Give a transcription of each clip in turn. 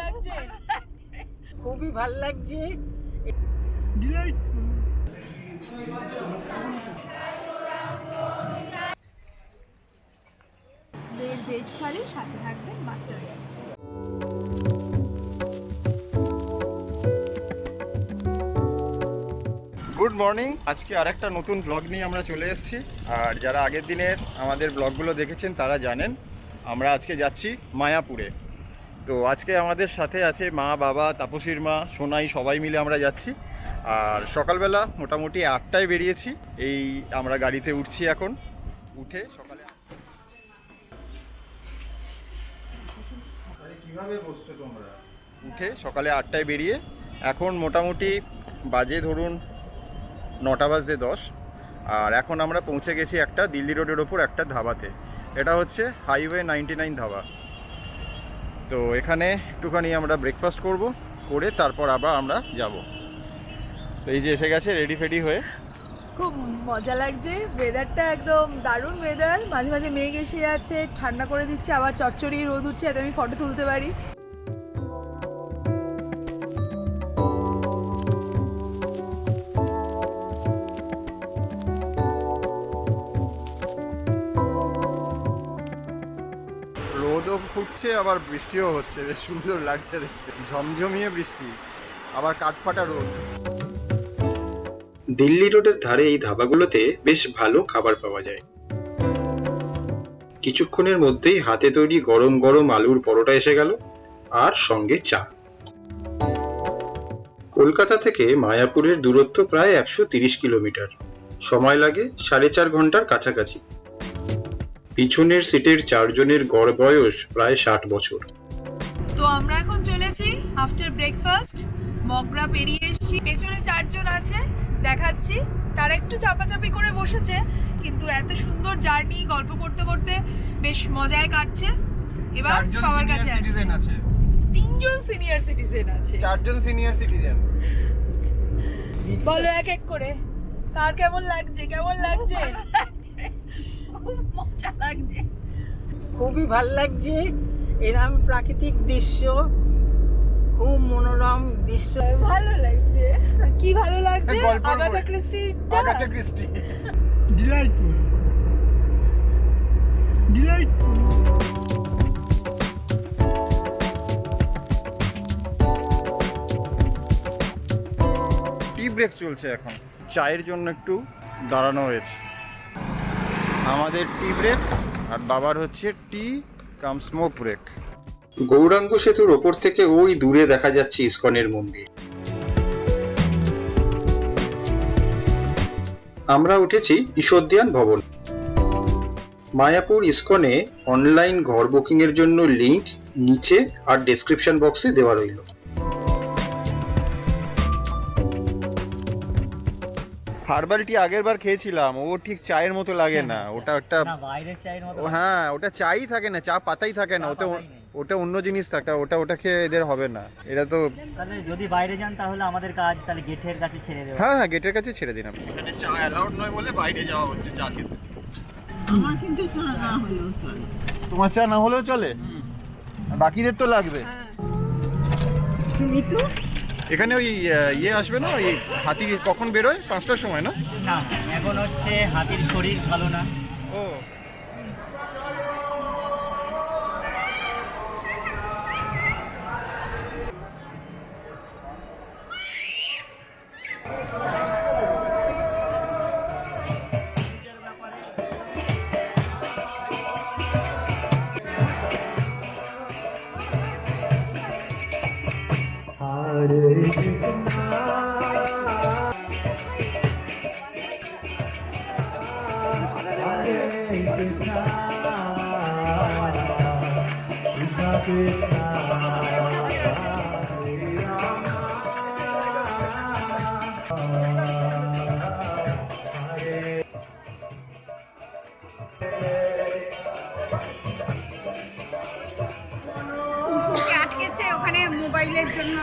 লাগছে? খুবই ভালো লাগছে। ভেজ থালি সাথে থাকবে বাচ্চারা গুড মর্নিং আজকে আরেকটা নতুন ব্লগ নিয়ে আমরা চলে এসেছি। আর যারা আগের দিনের আমাদের ব্লগগুলো দেখেছেন তারা জানেন আমরা আজকে যাচ্ছি মায়াপুরে। তো আজকে আমাদের সাথে আছে মা বাবা তাপসীর মা সোনাই সবাই মিলে আমরা যাচ্ছি। আর সকালবেলা মোটামুটি আটটায় বেরিয়েছি। এই আমরা গাড়িতে উঠছি এখন। উঠে সকালে কীভাবে বসছো তোমরা? উঠে সকালে আটটায় বেরিয়ে এখন মোটামুটি বাজে ধরুন নটা বাজতে দশ। আর এখন আমরা পৌঁছে গেছি একটা দিল্লি রোডের ওপর একটা ধাবাতে। এটা হচ্ছে হাইওয়ে নাইনটি নাইন ধাবা। তো এখানে একটুখানি আমরা ব্রেকফাস্ট করব, করে তারপর আবার আমরা যাব। তো এই যে এসে গেছে রেডি ফেডি হয়ে। খুব মজা লাগছে। ওয়েদারটা একদম দারুণ ওয়েদার মাঝে মাঝে মেঘ এসে যাচ্ছে, ঠান্ডা করে দিচ্ছে, আবার চচ্চড়ি রোদ উঠছে যাতে আমি ফটো তুলতে পারি। ফুটছে আবার বৃষ্টিও হচ্ছে, বেশ সুন্দর লাগছে দেখতে। ঝমঝমিয়ে বৃষ্টি, আবার কাঠফাটা রোদ। দিল্লি রোডের ধারে এই ধাবাগুলোতে বেশ ভালো খাবার পাওয়া যায়। কিছুক্ষণের মধ্যেই হাতে তৈরি গরম গরম আলুর পরোটা এসে গেল, আর সঙ্গে চা। কলকাতা থেকে মায়াপুরের দূরত্ব প্রায় একশো কিলোমিটার। সময় লাগে সাড়ে চার ঘণ্টার কাছাকাছি। পিছনের সিটের চারজনের গড় বয়স প্রায় ষাট বছর। তো আমরা এখন চলেছি আফটার ব্রেকফাস্ট মগরা পেরিয়ে এসেছি। পেছনে চারজন আছে দেখাচ্ছি। তারা একটু চাপাচাপি করে বসেছে কিন্তু এত সুন্দর জার্নি গল্প করতে করতে বেশ মজায় কাটছে। এবার সবার কাছে আছে। তিনজন সিনিয়র সিটিজেন আছে। চারজন সিনিয়র সিটিজেন বলো এক এক করে। কার কেমন লাগছে? কেমন লাগছে। মজা লাগছে। খুবই ভালো লাগছে। এরম প্রাকৃতিক দৃশ্য খুব মনোরম দৃশ্য। ভালো লাগছে। কি ভালো লাগছে? গল্পের আগাথা বই। ক্রিস্টিটা। Agatha Christie. Delightful delightful tea break চলছে এখন। চায়ের জন্য একটু দাঁড়ানো হয়েছে। আমাদের টি ব্রেক আর বাবার হচ্ছে tea cum smoke break Gauranga সেতুর ওপর থেকে ওই দূরে দেখা যাচ্ছে ইস্কনের মন্দির। আমরা উঠেছি ঈশ্বরদিয়ান ভবন। মায়াপুর ইস্কনে অনলাইন ঘর বুকিং এর জন্য লিংক নিচে আর ডেসক্রিপশন বক্সে দেওয়া রইল। হার্বাল টি আগের বার খেয়েছিলাম। ও ঠিক চায়ের মতো লাগে না। ওটা একটা না বাইরের চায়ের মতো ও হ্যাঁ ওটা চাই থাকে না চা পাতাই থাকে না চা ওটা ওটা অন্য জিনিস থাকে ওটা ওটা খেয়ে এদের হবে না। এটা তো তাহলে যদি বাইরে যান তাহলে আমাদের কাজ তাহলে গেটের কাছে ছেড়ে দেওয়া। হ্যাঁ হ্যাঁ গেটের কাছে ছেড়ে দিন আপনি এখানে চা অ্যালাউড নয় বলে বাইরে যাওয়া হচ্ছে চা খেতে। আমার কিন্তু চা না হলেও চলে। তোমার চা না হলেও চলে? বাকিদের তো লাগবে। তুমি তো এখানে ওই ইয়ে আসবে না? ওই হাতি কখন বেরোয়? পাঁচটার সময় না এখন হচ্ছে হাতির শরীর ভালো না। ও। জন্য।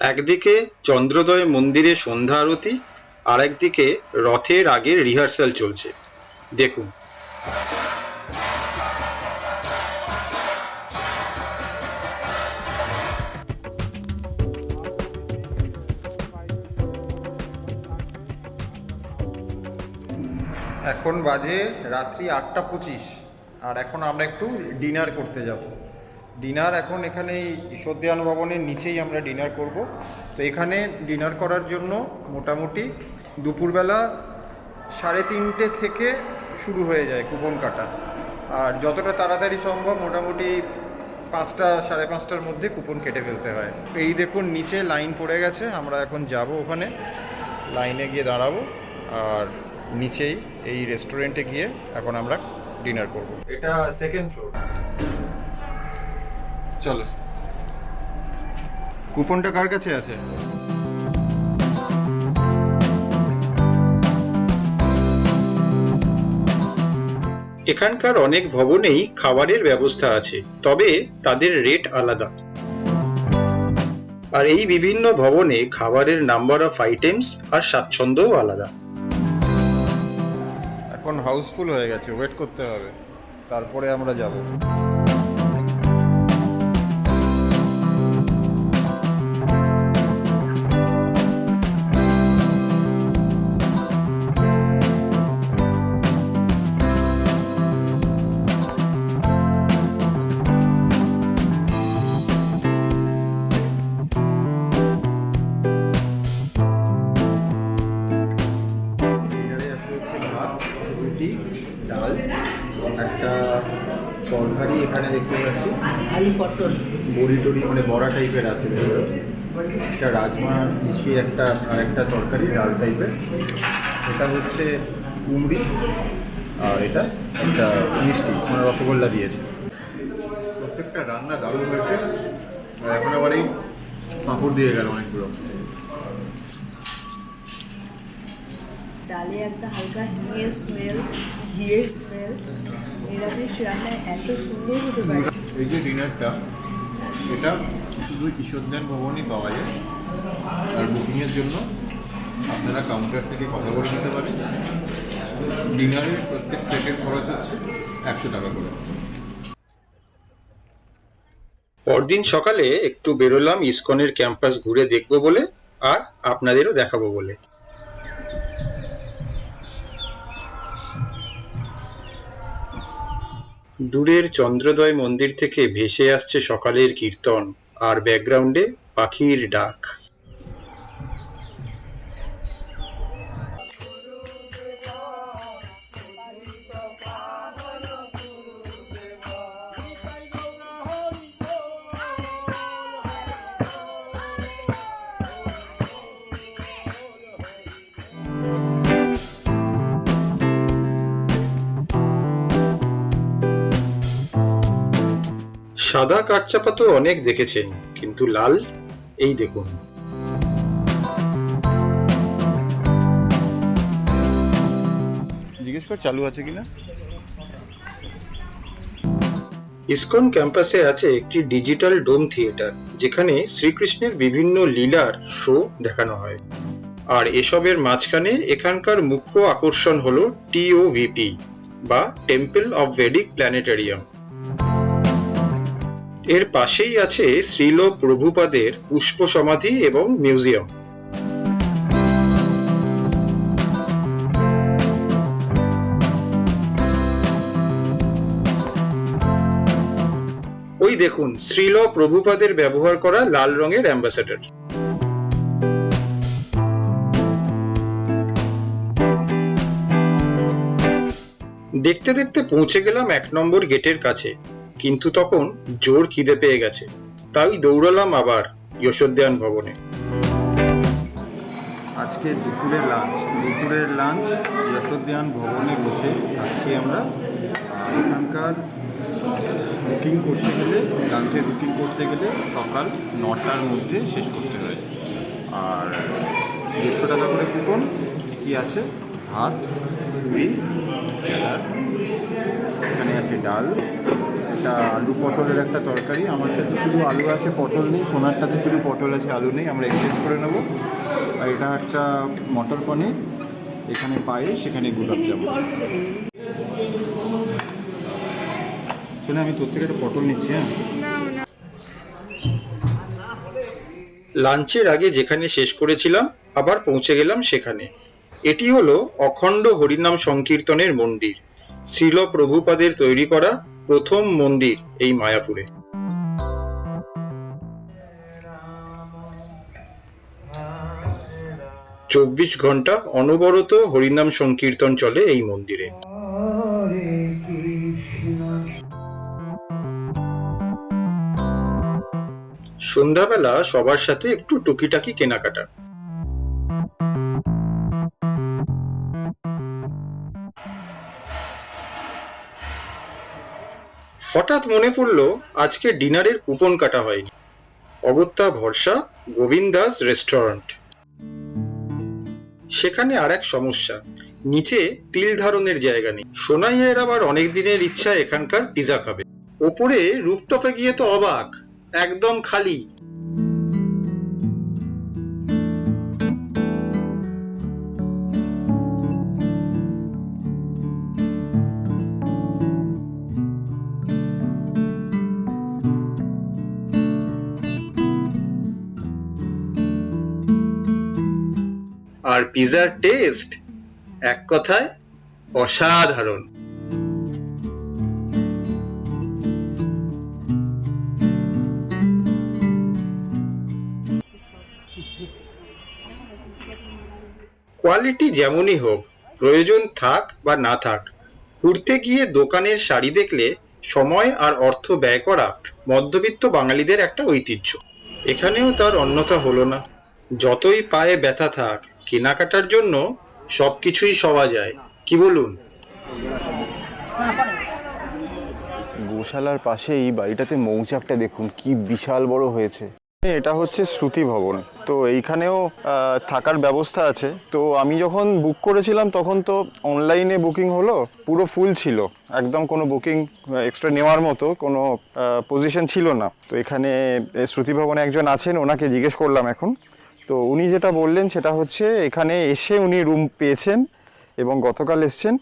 একদিকে চন্দ্রোদয় মন্দিরে সন্ধ্যা আরতি আর একদিকে রথের আগের রিহার্সাল চলছে। দেখুন। এখন বাজে রাত্রি আটটা পঁচিশ। আর এখন আমরা একটু ডিনার করতে যাব। ডিনার এখন এখানে ঈশ্বরদিয়ান ভবনের নিচেই আমরা ডিনার করব। তো এখানে ডিনার করার জন্য মোটামুটি দুপুরবেলা সাড়ে তিনটে থেকে শুরু হয়ে যায় কুপন কাটা। আর যতটা তাড়াতাড়ি সম্ভব মোটামুটি পাঁচটা, সাড়ে পাঁচটার মধ্যে কুপন কেটে ফেলতে হয়। এই দেখুন, নিচে লাইন পড়ে গেছে, আমরা এখন যাব ওখানে। লাইনে গিয়ে দাঁড়াবো, আর নিচেই এই রেস্টুরেন্টে গিয়ে এখন আমরা ডিনার করব। এটা সেকেন্ড ফ্লোর চলো। কুপনটা কার কাছে আছে? এখানকার অনেক ভবনেই খাবারের ব্যবস্থা আছে, তবে তাদের রেট আলাদা। আর এই বিভিন্ন ভবনে খাবারের নাম্বার অফ আইটেমস আর স্বাচ্ছন্দ্যও আলাদা। এখন হাউসফুল হয়ে গেছে ওয়েট করতে হবে। তারপরে আমরা যাব। এখানে দেখতে পাচ্ছি। বড়ি টড়ি মানে বড়া টাইপের আছে। একটা রাজমা মিশিয়ে একটা আর একটা তরকারি ডাল টাইপের। এটা হচ্ছে কুমড়ি আর এটা একটা মিষ্টি মানে রসগোল্লা দিয়েছে। প্রত্যেকটা রান্না দারুণ হয়েছে। আর এখন আবার এই পাঁপড় দিয়ে গেল অনেকগুলো। ডালে একটা হালকা ঘিয়ের স্মেল ঘিয়ের স্মেল নিরামিষ রান্নায় এত সুন্দর হতে পারে। এই যে ডিনারটা এটা শুধু ঈশ্বরদান ভবনই পাওয়া যায়। আর বুকিংয়ের জন্য আপনারা কাউন্টার থেকে কথা বলে নিতে পারেন। ডিনারের প্রত্যেক সেটের খরচ হচ্ছে একশো টাকা করে। পরদিন সকালে একটু বেরোলাম ইসকনের ক্যাম্পাস ঘুরে দেখব বলে আর আপনাদেরও দেখাবো বলে। দূরের চন্দ্রোদয় মন্দির থেকে ভেসে আসছে সকালের কীর্তন আর ব্যাকগ্রাউন্ডে পাখির ডাক। সাদা কাঠচাপা তো অনেক দেখেছেন কিন্তু লাল এই দেখুন। জিজ্ঞেস কর চালু আছে কিনা? ইসকন ক্যাম্পাসে আছে একটি ডিজিটাল ডোম থিয়েটার যেখানে শ্রীকৃষ্ণের বিভিন্ন লীলার শো দেখানো হয়। আর এসবের মাঝখানে এখানকার মুখ্য আকর্ষণ হল টিওভিপি বা টেম্পল অফ ভেডিক প্ল্যানেটারিয়াম। এর পাশেই আছে শ্রীল প্রভুপাদের পুষ্প সমাধি এবং মিউজিয়াম। ওই দেখুন শ্রীল প্রভুপাদের ব্যবহার করা লাল রঙের অ্যাম্বাসেডর। দেখতে দেখতে পৌঁছে গেলাম এক নম্বর গেটের কাছে। কিন্তু তখন জোর খিদে পেয়ে গেছে। তাই দৌড়ালাম আবার যশোদ্যান ভবনে। আজকে দুপুরের লাঞ্চ। দুপুরের লাঞ্চ যশোদ্যান ভবনে বসে খাচ্ছি আমরা। এখানকার বুকিং করতে গেলে লাঞ্চের বুকিং করতে গেলে সকাল নটার মধ্যে শেষ করতে হয়। আর দেড়শো টাকা করে কুপন কী আছে? ভাত রুই এখানে আছে ডাল একটা আলু পটলের একটা তরকারি। আমারটাতে শুধু আলু আছে, পটল নেই, সোনারটাতে শুধু পটল আছে, আলু নেই। আমরা এক্সচেঞ্জ করে নেব। আর এটা একটা মটর পনির, এখানে পায়ে সেখানে গুলাব জামুন। আমি তোর থেকে একটা পটল নিচ্ছি হ্যাঁ? লাঞ্চের আগে যেখানে শেষ করেছিলাম, আবার পৌঁছে গেলাম সেখানে। এটি হলো অখণ্ড হরিনাম সংকীর্তনের মন্দির। শ্রীল প্রভুপাদের তৈরি করা প্রথম মন্দির এই মায়াপুরে। চব্বিশ ঘণ্টা অনবরত হরিনাম সংকীর্তন চলে এই মন্দিরে। সন্ধ্যাবেলা সবার সাথে একটু টুকিটাকি কেনাকাটা। হঠাৎ মনে পড়ল, আজকে ডিনারের কুপন কাটা হয়নি। অগত্যা ভরসা, গোবিন্দাস রেস্টুরেন্ট। সেখানে আর এক সমস্যা, নিচে তিল ধারণের জায়গা নেই। সোনাইয়ের আবার অনেক দিনের ইচ্ছা এখানকার পিজা খাবে। ওপরে রুফটপে গিয়ে তো অবাক, একদম খালি। আর পিজার টেস্ট এক কথায় অসাধারণ। কোয়ালিটি যেমনই হোক, প্রয়োজন থাক বা না থাক, ঘুরতে গিয়ে দোকানের শাড়ি দেখলে সময় আর অর্থ ব্যয় করা মধ্যবিত্ত বাঙালিদের একটা ঐতিহ্য। এখানেও তার অন্যথা হলো না। যতই পায়ে ব্যথা থাক কেনাকাটার জন্য সবকিছুই সওয়া যায়। কি বলুন? গোশালার পাশে এই বাড়িটাতে মৌচাকটা দেখুন, কি বিশাল বড় হয়েছে। এটা হচ্ছে শ্রুতি ভবন। তো এইখানেও থাকার ব্যবস্থা আছে। তো আমি যখন বুক করেছিলাম, তখন তো অনলাইনে বুকিং হলো, পুরো ফুল ছিল। একদম কোনো বুকিং এক্সট্রা নেওয়ার মতো কোনো পজিশন ছিল না। তো এখানে শ্রুতি ভবনে একজন আছেন, ওনাকে জিজ্ঞেস করলাম এখন। তো উনি যেটা বললেন সেটা হচ্ছে এখানে এসে উনি রুম পেয়েছেন এবং গতকাল এসছেন।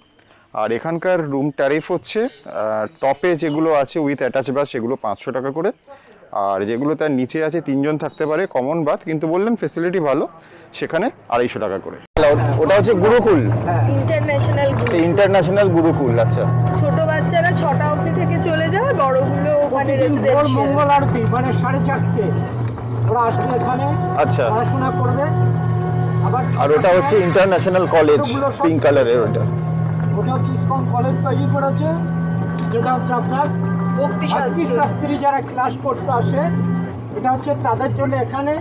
আর এখানকার রুম ট্যারিফ হচ্ছে টপে যেগুলো আছে উইথ অ্যাটাচ বাস সেগুলো পাঁচশো টাকা করে। আর যেগুলো তার নিচে আছে তিনজন থাকতে পারে কমন বাথ কিন্তু বললেন ফেসিলিটি ভালো সেখানে আড়াইশো টাকা করে। ওটা হচ্ছে গুরুকুল। ইন্টারন্যাশনাল ইন্টারন্যাশনাল গুরুকুল আচ্ছা। ছোট বাচ্চারা ছটা অবধি থেকে চলে যায় বড়গুলো ওখানে রেসিডেন্সিয়াল মঙ্গল আরতি মানে সাড়ে চারটে। ওরা আসবে এখানে আচ্ছা। পড়াশোনা করবে। আবার আর ওটা হচ্ছে ইন্টারন্যাশনাল কলেজ পিঙ্ক কালারের ওটা। ওটা হচ্ছে ইসকন কলেজ তৈরি করেছে। যেটা হচ্ছে আপনার ভক্তি শাস্ত্রী যারা ক্লাস করতে আসে এটা হচ্ছে তাদের জন্য এখানে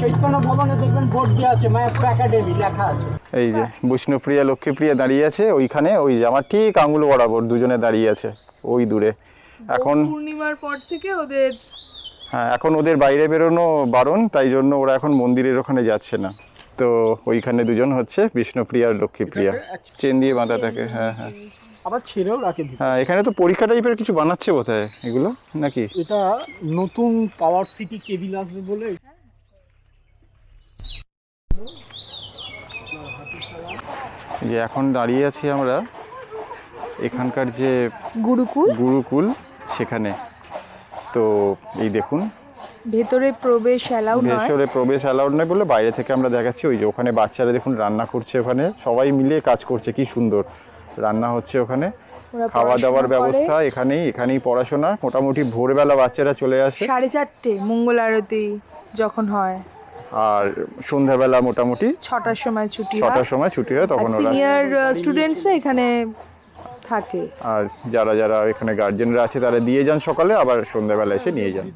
চৈতন্য ভবনে দেখবেন বোর্ড দেওয়া আছে মায়াপুর একাডেমি লেখা আছে। এই যে বৈষ্ণবপ্রিয়া লক্ষ্মীপ্রিয়া দাঁড়িয়ে আছে ওইখানে ওই যে আমার ঠিক আঙুল বরাবর দুজনে দাঁড়িয়ে আছে ওই দূরে। এখন পূর্ণিমার পর থেকে ওদের হ্যাঁ এখন ওদের বাইরে বেরোনো বারণ তাই জন্য ওরা এখন মন্দিরের ওখানে যাচ্ছে না। তো ওইখানে দুজন হচ্ছে বিষ্ণুপ্রিয়া আর লক্ষ্মীপ্রিয়া। চেন দিয়ে বাঁধা থাকে হ্যাঁ হ্যাঁ। আবার ছেড়েও রাখে হ্যাঁ এখানে তো পরীক্ষা টাইপের কিছু বানাচ্ছে বোধহয় এগুলো নাকি? এটা নতুন পাওয়ার সিটি কেবিল আসবে বলে। যে এখন দাঁড়িয়ে আছি আমরা এখানকার যে গুরুকুল। গুরুকুল সেখানে। তো এই দেখুন। ভেতরে প্রবেশ অ্যালাউ নয়। ভেতরে প্রবেশ অ্যালাউড নয় বলে বাইরে থেকে আমরা দেখাচ্ছি। ওই যে ওখানে বাচ্চারা দেখুন রান্না করছে ওখানে। সবাই মিলে কাজ করছে কি সুন্দর। রান্না হচ্ছে ওখানে। খাওয়া দাওয়ার ব্যবস্থা এখানেই এখানেই পড়াশোনা। মোটামুটি ভোরবেলা বাচ্চারা চলে আসে। সাড়ে চারটে মঙ্গল আরতি যখন হয়। আর সন্ধ্যাবেলা মোটামুটি ছটার সময় ছুটি ছটার সময় ছুটি হয় তখন ওরা সিনিয়র স্টুডেন্টসরা এখানে থাকে। আর যারা যারা এখানে গার্জেনরা আছে তারা দিয়ে যান সকালে আবার সন্ধ্যাবেলা এসে নিয়ে যান।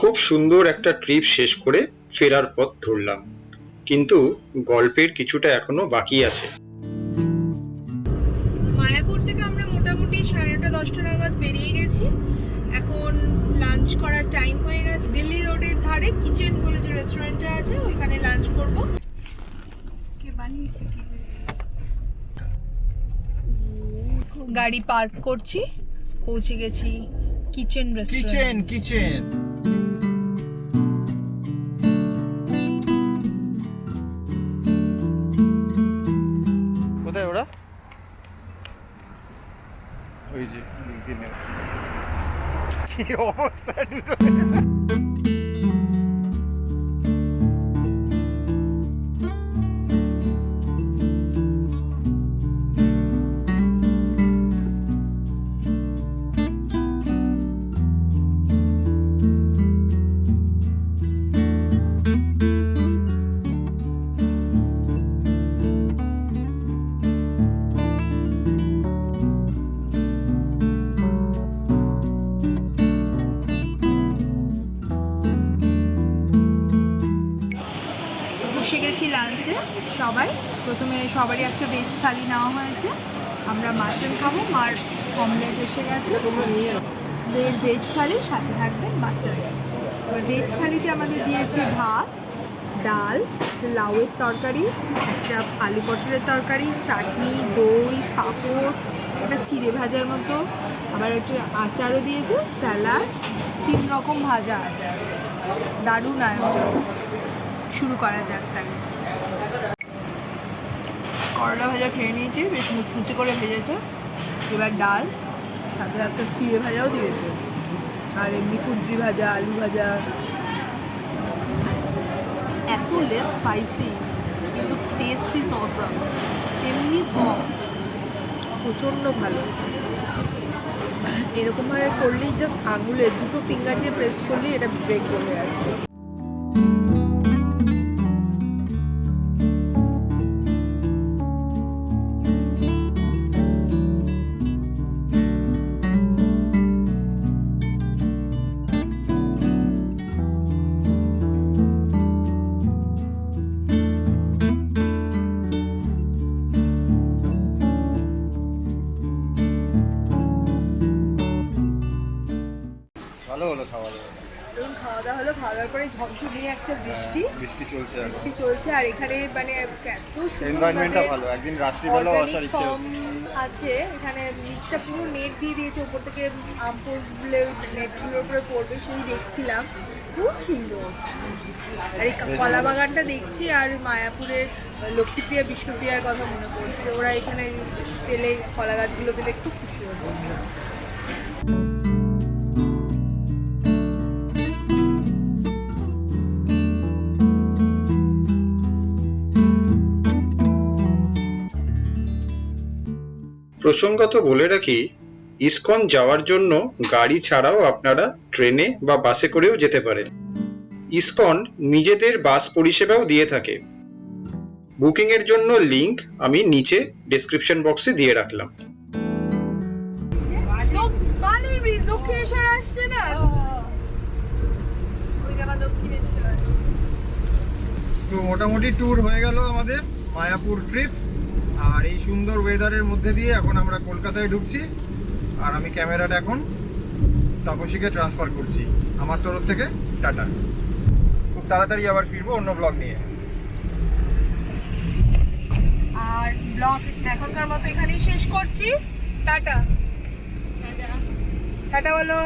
খুব সুন্দর একটা ট্রিপ শেষ করে ফেরার পথ ধরলাম। কিন্তু গল্পের কিছুটা এখনও বাকি আছে। মায়াপুর থেকে আমরা মোটামুটি সাড়ে নটা দশটা নাগাদ বেরিয়ে গেছি। এখন লাঞ্চ করার টাইম হয়ে গেছে। দিল্লি রোডের ধারে কিচেন বলে যে রেস্টুরেন্টটা আছে ওইখানে লাঞ্চ করব কে বানিয়েছে কি গাড়ি পার্ক করছি পৌঁছে গেছি কিচেন কিচেন রেস্টুরেন্ট কিচেন। কোথায় ওরা? ওই যে কি অবস্থা গেছি লাঞ্চে, সবাই। প্রথমে সবারই একটা ভেজ থালি নেওয়া হয়েছে। আমরা মাটন খাব, মার অমলেট এসে গেছে। ভেজ থালি, সাথে থাকবে মাটন এবার ভেজ থালিতে আমাদের দিয়েছে ভাত, ডাল, লাউয়ের তরকারি, একটা আলু পটলের তরকারি, চাটনি, দই, পাঁপড়, একটা চিড়ে ভাজার মতো। আবার একটা আচারও দিয়েছে, স্যালাড, তিন রকম ভাজা আছে। দারুণ আয়োজন। শুরু করা যাক তাহলে। করলা ভাজা খেয়ে নিয়েছি, বেশ মুচমুচে করে ভেজেছে। এবার ডাল, সাথে একটা চিড়ে ভাজাও দিয়েছে। আর এমনি কুদ্রি ভাজা, আলু ভাজা। এত লেস স্পাইসি কিন্তু টেস্টি সস এমনি সফট প্রচণ্ড ভালো। এরকমভাবে করলেই জাস্ট আঙুলে দুটো ফিঙ্গার দিয়ে প্রেস করলেই এটা ব্রেক হয়ে যাচ্ছে। একটা বৃষ্টি। বৃষ্টি চলছে বৃষ্টি চলছে আর এখানে মানে এত সুন্দর এনভায়রনমেন্টটা ভালো। একদিন রাত্রিবেলাও আসার ইচ্ছে আছে এখানে নিচটা পুরো নেট দিয়ে দিয়েছে উপর থেকে আম পড়লে নেটগুলোর উপরে পড়বে সেই দেখছিলাম। খুব সুন্দর। আর এই কলা বাগানটা দেখছি আর মায়াপুরের লক্ষ্মীপ্রিয়া বিষ্ণুপ্রিয়ার কথা মনে পড়ছে। ওরা এখানে পেলে কলা গাছগুলো পেলে খুব খুশি হতো প্রসঙ্গত বলে রাখি ইস্কন যাওয়ার জন্য গাড়ি ছাড়াও আপনারা ট্রেনে বা বাসে করেও যেতে পারেন। ইস্কন নিজেদের বাস পরিষেবাও দিয়ে থাকে। বুকিং এর জন্য লিংক আমি নিচে ডেসক্রিপশন বক্সে দিয়ে রাখলাম। দক্ষিণেশ্বর আসছে না? ওই জায়গা দক্ষিণেশ্বর। তো মোটামুটি ট্যুর হয়ে গেল আমাদের মায়াপুর ট্রিপ আর এই সুন্দর ওয়েদারের মধ্যে দিয়ে এখন আমরা কলকাতায় ঢুকছি। আর আমি ক্যামেরাটা এখন তাপসীকে ট্রান্সফার করছি। আমার তরফ থেকে টাটা। খুব তাড়াতাড়ি আবার ফিরবো অন্য ব্লগ নিয়ে। আর ব্লগ এখনকার মতো এখানেই শেষ করছি। টাটা। টাটা বলো।